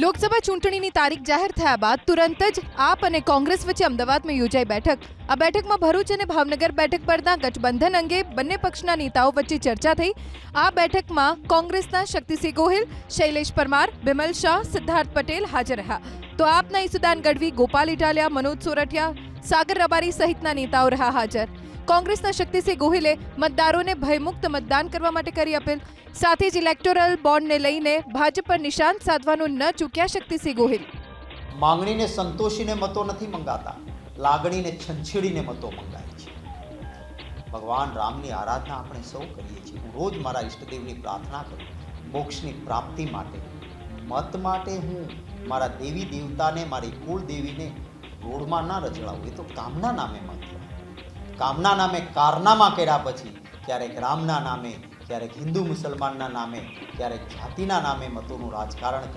લોકસભા ચૂંટણીની તારીખ જાહેર થયા બાદ તુરંત જ આપ અને કોંગ્રેસ વચ્ચે અમદાવાદમાં યોજાઈ બેઠક. આ બેઠકમાં ભરૂચ અને ભાવનગર બેઠક પરના ગઠબંધન અંગે બંને પક્ષના નેતાઓ વચ્ચે ચર્ચા થઈ. આ બેઠકમાં કોંગ્રેસના શક્તિસિંહ ગોહિલ, શૈલેષ પરમાર, બિમલ શાહ, સિદ્ધાર્થ પટેલ હાજર રહ્યા. તો આપના ઈસુદાન ગઢવી ગોપાલ ઇટાલિયા, મનોજ સોરઠિયા, સાગર રબારી સહિતના નેતાઓ રહ્યા હાજર. કોંગ્રેસના શક્તિસિંહ ગોહિલે મતદારોને ભયમુક્ત મતદાન કરવા માટે કરી અપીલ. સાથે જ ઇલેક્ટોરલ બોન્ડને લઈને ભાજપ પર નિશાન સાધવાનું ન ચૂક્યા શક્તિસિંહ ગોહિલ. માંગણીને સંતોષીને મતો નથી મંગાતા. લાગણીને છંછેડીને મતો મંગાય છે. ભગવાન રામની આરાધના આપણે સૌ કરીએ છીએ. હું રોજ મારા ઈષ્ટદેવની પ્રાર્થના કરું. મોક્ષની પ્રાપ્તિ માટે. મત માટે હું મારા દેવી દેવતાને, મારી કુળ દેવીને રોડમાં ના રજડાવું. એ તો કામના નામે મત. કામના નામે કારનામા કર્યા પછી, ક્યારેક રામના નામે, ક્યારેક હિન્દુ મુસલમાનના નામે, ક્યારેક જાતિના નામે મતોનું રાજકારણ